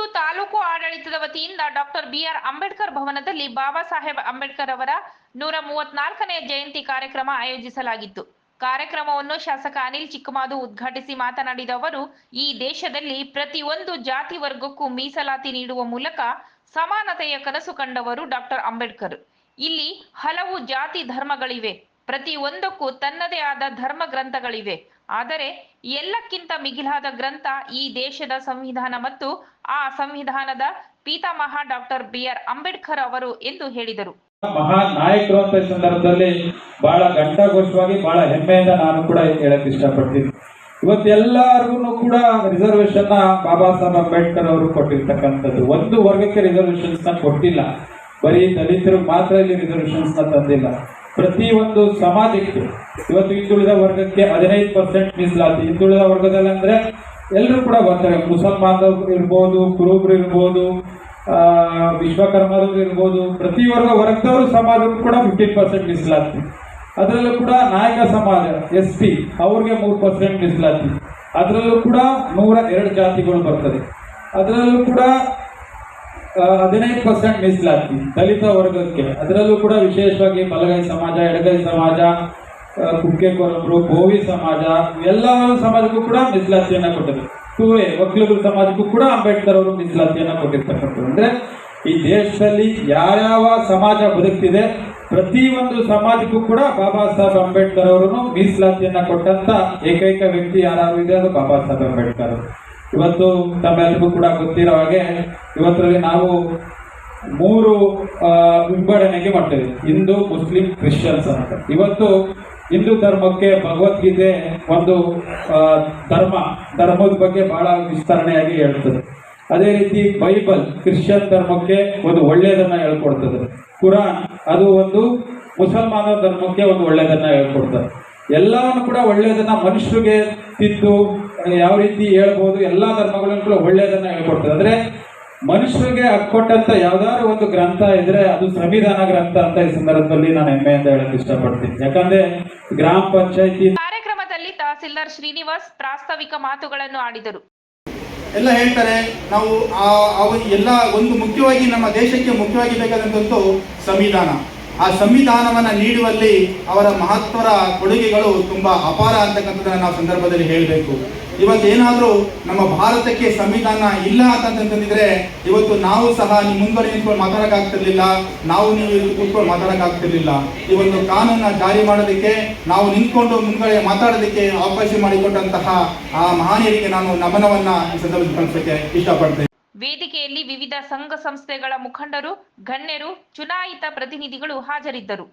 ಇಂದು ತಾಲೂಕು ಆಡಳಿತದ ವತಿಯಿಂದ doctor B R Ambedkar ಭವನದಲ್ಲಿ ಬಾಬಾ ಸಾಹೇಬ್ ಅಂಬೇಡ್ಕರ್ ಅವರ ನೂರ ಮೂವತ್ನಾಲ್ಕನೇ ಜಯಂತಿ ಕಾರ್ಯಕ್ರಮ ಆಯೋಜಿಸಲಾಗಿತ್ತು. ಕಾರ್ಯಕ್ರಮವನ್ನು ಶಾಸಕ ಅನಿಲ್ ಚಿಕ್ಕಮಾದು ಉದ್ಘಾಟಿಸಿ ಮಾತನಾಡಿದ ಅವರು, ಈ ದೇಶದಲ್ಲಿ ಪ್ರತಿಯೊಂದು ಜಾತಿ ವರ್ಗಕ್ಕೂ ಮೀಸಲಾತಿ ನೀಡುವ ಮೂಲಕ ಸಮಾನತೆಯ ಕನಸು ಕಂಡವರು ಡಾಕ್ಟರ್ ಅಂಬೇಡ್ಕರ್. ಇಲ್ಲಿ ಹಲವು ಜಾತಿ ಧರ್ಮಗಳಿವೆ. ಪ್ರತಿಯೊಂದಕ್ಕೂ ತನ್ನದೇ ಆದ ಧರ್ಮ ಗ್ರಂಥಗಳಿವೆ. ಆದರೆ ಎಲ್ಲಕ್ಕಿಂತ ಮಿಗಿಲಾದ ಗ್ರಂಥ ಈ ದೇಶದ ಸಂವಿಧಾನ ಮತ್ತು ಆ ಸಂವಿಧಾನದ ಪೀತಾಮಹ ಡಾಕ್ಟರ್ ಬಿ ಆರ್ ಅಂಬೇಡ್ಕರ್ ಅವರು ಎಂದು ಹೇಳಿದರು. ಮಹಾನ್ ನಾಯಕರು ಅಂತ ಸಂದರ್ಭದಲ್ಲಿ ಬಹಳ ಘಂಟಾಘೋಷವಾಗಿ ಬಹಳ ಹೆಮ್ಮೆಯಿಂದ ನಾನು ಕೂಡ ಹೇಳಕ್ ಇಷ್ಟಪಡ್ತೀನಿ. ಇವತ್ತೆಲ್ಲರಿಗೂ ಕೂಡ ರಿಸರ್ವೇಶನ್ ಬಾಬಾ ಸಾಹೇಬ್ ಅಂಬೇಡ್ಕರ್ ಅವರು ಕೊಟ್ಟಿರ್ತಕ್ಕಂಥದ್ದು. ಒಂದು ವರ್ಗಕ್ಕೆ ರಿಸರ್ವೇಶನ್ಸ್ ಕೊಟ್ಟಿಲ್ಲ. ಬರೀ ದಲಿತರು ಮಾತ್ರ ಇಲ್ಲಿ ರಿಸರ್ವೇಶನ್ಸ್ ತಂದಿಲ್ಲ. ಪ್ರತಿ ಒಂದು ಸಮಾಜಕ್ಕೆ ಇವತ್ತು ಹಿಂದುಳಿದ ವರ್ಗಕ್ಕೆ ಹದಿನೈದು ಪರ್ಸೆಂಟ್ ಮೀಸಲಾತಿ. ಹಿಂದುಳಿದ ವರ್ಗದಲ್ಲಿ ಅಂದ್ರೆ ಎಲ್ಲರೂ ಕೂಡ ಬರ್ತಾರೆ. ಮುಸಲ್ಮಾನರು ಇರ್ಬೋದು, ಕುರುಬ್ರು ಇರ್ಬೋದು ವಿಶ್ವಕರ್ಮರು ಇರ್ಬೋದು, ಪ್ರತಿ ವರ್ಗ ವರ್ಗದವರು ಸಮಾಜಕ್ಕೂ ಕೂಡ ಫಿಫ್ಟೀನ್ ಪರ್ಸೆಂಟ್ ಮೀಸಲಾತಿ. ಅದರಲ್ಲೂ ಕೂಡ ನಾಯಕ ಸಮಾಜ, ಎಸ್ ಪಿ, ಅವ್ರಿಗೆ ಮೂರು ಪರ್ಸೆಂಟ್ ಮೀಸಲಾತಿ. ಅದರಲ್ಲೂ ಕೂಡ ನೂರ ಎರಡು ಜಾತಿಗಳು ಬರ್ತದೆ. ಅದರಲ್ಲೂ ಕೂಡ ಹದಿನೈದು ಪರ್ಸೆಂಟ್ ಮೀಸಲಾತಿ ದಲಿತ ವರ್ಗಕ್ಕೆ. ಅದರಲ್ಲೂ ಕೂಡ ವಿಶೇಷವಾಗಿ ಬಲಗೈ ಸಮಾಜ, ಎಡಗೈ ಸಮಾಜ ಕುಕ್ಕೆ ಕೊರಬರು, ಬೋವಿ ಸಮಾಜ ಎಲ್ಲ ಸಮಾಜಕ್ಕೂ ಕೂಡ ಮೀಸಲಾತಿಯನ್ನ ಕೊಟ್ಟಿದೆ ಟೂವೆ ಒಕ್ಕಲಿಗರ ಸಮಾಜಕ್ಕೂ ಕೂಡ ಅಂಬೇಡ್ಕರ್ ಅವರು ಮೀಸಲಾತಿಯನ್ನ ಕೊಟ್ಟಿರ್ತಕ್ಕಂಥದ್ದು. ಅಂದರೆ ಈ ದೇಶದಲ್ಲಿ ಯಾವ್ಯಾವ ಸಮಾಜ ಬದುಕ್ತಿದೆ, ಪ್ರತಿಯೊಂದು ಸಮಾಜಕ್ಕೂ ಕೂಡ ಬಾಬಾ ಸಾಹೇಬ್ ಅಂಬೇಡ್ಕರ್ ಅವರು ಮೀಸಲಾತಿಯನ್ನ ಕೊಟ್ಟಂತ ಏಕೈಕ ವ್ಯಕ್ತಿ ಯಾರು ಇದೆ ಅದು ಬಾಬಾ ಸಾಹೇಬ್ ಅಂಬೇಡ್ಕರ್ ಇವತ್ತು ತಮ್ಮೆಲ್ಲರಿಗೂ ಕೂಡ ಗೊತ್ತಿರೋ ಹಾಗೆ ಇವತ್ತರಲ್ಲಿ ನಾವು ಮೂರು ವಿಂಗಡಣೆಗೆ ಮಾಡ್ತೇವೆ. ಹಿಂದೂ, ಮುಸ್ಲಿಂ, ಕ್ರಿಶ್ಚಿಯನ್ಸ್ ಅಂತ. ಇವತ್ತು ಹಿಂದೂ ಧರ್ಮಕ್ಕೆ ಭಗವದ್ಗೀತೆ ಒಂದು ಧರ್ಮ, ಧರ್ಮದ ಬಗ್ಗೆ ಬಹಳ ವಿಸ್ತರಣೆಯಾಗಿ ಹೇಳ್ತದೆ. ಅದೇ ರೀತಿ ಬೈಬಲ್, ಕ್ರಿಶ್ಚಿಯನ್ ಧರ್ಮಕ್ಕೆ ಒಂದು ಒಳ್ಳೆಯದನ್ನ ಹೇಳ್ಕೊಡ್ತದೆ. ಕುರಾನ್, ಅದು ಒಂದು ಮುಸಲ್ಮಾನ ಧರ್ಮಕ್ಕೆ ಒಂದು ಒಳ್ಳೆಯದನ್ನ ಹೇಳ್ಕೊಡ್ತದೆ. ಎಲ್ಲವನ್ನು ಕೂಡ ಒಳ್ಳೆಯದನ್ನ ಮನುಷ್ಯರಿಗೆ ತಿದ್ದು ಯಾವ ರೀತಿ ಹೇಳ್ಬೋದು ಎಲ್ಲ ಧರ್ಮಗಳನ್ನು ಕೂಡ ಒಳ್ಳೆಯದನ್ನ ಹೇಳ್ಕೊಡ್ತದೆ. ಅಂದ್ರೆ ಮನುಷ್ಯರಿಗೆ ಕೊಟ್ಟಂತ ಯಾವ್ದಾದ್ರು ಒಂದು ಗ್ರಂಥ ಇದ್ರೆ ಅದು ಸಂವಿಧಾನ ಗ್ರಂಥ ಅಂತ ಈ ಸಂದರ್ಭದಲ್ಲಿ ನಾನು ಹೆಮ್ಮೆಯಿಂದ ಹೇಳಕ್ ಇಷ್ಟಪಡ್ತೀನಿ. ಯಾಕಂದ್ರೆ ಗ್ರಾಮ ಪಂಚಾಯತಿ ಕಾರ್ಯಕ್ರಮದಲ್ಲಿ ತಹಸೀಲ್ದಾರ್ ಶ್ರೀನಿವಾಸ್ ಪ್ರಾಸ್ತಾವಿಕ ಮಾತುಗಳನ್ನು ಆಡಿದರು. ಎಲ್ಲ ಹೇಳ್ತಾರೆ ನಾವು ಆ ಅವ ಎಲ್ಲ ಒಂದು ಮುಖ್ಯವಾಗಿ ನಮ್ಮ ದೇಶಕ್ಕೆ ಮುಖ್ಯವಾಗಿ ಬೇಕಾದಂಥದ್ದು ಸಂವಿಧಾನ. ಆ ಸಂವಿಧಾನವನ್ನು ನೀಡುವಲ್ಲಿ ಅವರ ಮಹತ್ವರ ಕೊಡುಗೆಗಳು ತುಂಬಾ ಅಪಾರ ಅಂತಕ್ಕಂಥದ್ದನ್ನು ನಾವು ಸಂದರ್ಭದಲ್ಲಿ ಹೇಳಬೇಕು. ಇವತ್ತೇನಾದರೂ ನಮ್ಮ ಭಾರತಕ್ಕೆ ಸಂವಿಧಾನ ಇಲ್ಲ ಅಂತಂತಂದಿದ್ರೆ ಇವತ್ತು ನಾವು ಸಹ ನಿಮ್ಮ ಮುಂದೆ ನಿಂತ್ಕೊಂಡು ಮಾತಾಡೋಕ್ಕಾಗ್ತಿರ್ಲಿಲ್ಲ, ನಾವು ನೀವು ಕೂತ್ಕೊಂಡು ಮಾತಾಡೋಕ್ಕಾಗ್ತಿರ್ಲಿಲ್ಲ. ಒಂದು ಕಾನೂನನ್ನ ಜಾರಿ ಮಾಡೋದಕ್ಕೆ, ನಾವು ನಿಂತ್ಕೊಂಡು ಮುಂದ್ಗಡೆ ಮಾತಾಡೋದಕ್ಕೆ ಅವಕಾಶ ಮಾಡಿಕೊಟ್ಟಂತಹ ಆ ಮಹಾನೀಯರಿಗೆ ನಾನು ನಮನವನ್ನ ಈ ಸಂದರ್ಭದಲ್ಲಿ ಕಳಿಸೋಕ್ಕೆ ಇಷ್ಟಪಡ್ತೇನೆ. ವೇದಿಕೆಯಲ್ಲಿ ವಿವಿಧ ಸಂಘ ಸಂಸ್ಥೆಗಳ ಮುಖಂಡರು, ಗಣ್ಯರು, ಚುನಾಯಿತ ಪ್ರತಿನಿಧಿಗಳು ಹಾಜರಿದ್ದರು.